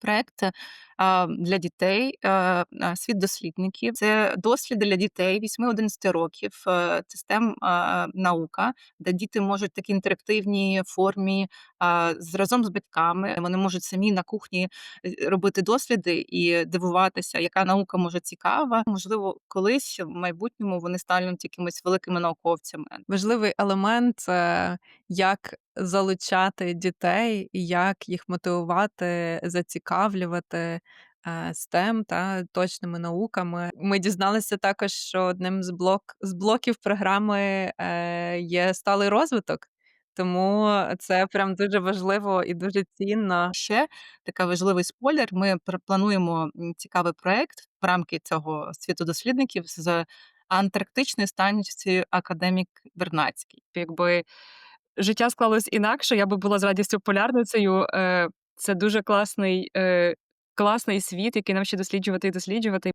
Проект, для дітей, е, "Світ дослідників". Це досліди для дітей 8-11 років, е, це STEM, наука, де діти можуть в такій інтерактивній формі, разом з батьками. Вони можуть самі на кухні, е, робити досліди і дивуватися, яка наука може цікава. Можливо, колись в майбутньому вони стануть якимись великими науковцями. Важливий елемент як залучати дітей як їх мотивувати, зацікавлювати, е, STEM та точними науками. Ми дізналися також, що одним з блок з блоків програми, е, є сталий розвиток, тому це прям дуже важливо і дуже цінно. Ще така важливий спойлер: ми плануємо, цікавий проект в рамки цього "Світу дослідників" з антарктичною станцією "Академік Вернадський". Якби життя склалось інакше, я би була з радістю полярницею. Е, це дуже класний, е, класний світ, який нам ще досліджувати і досліджувати.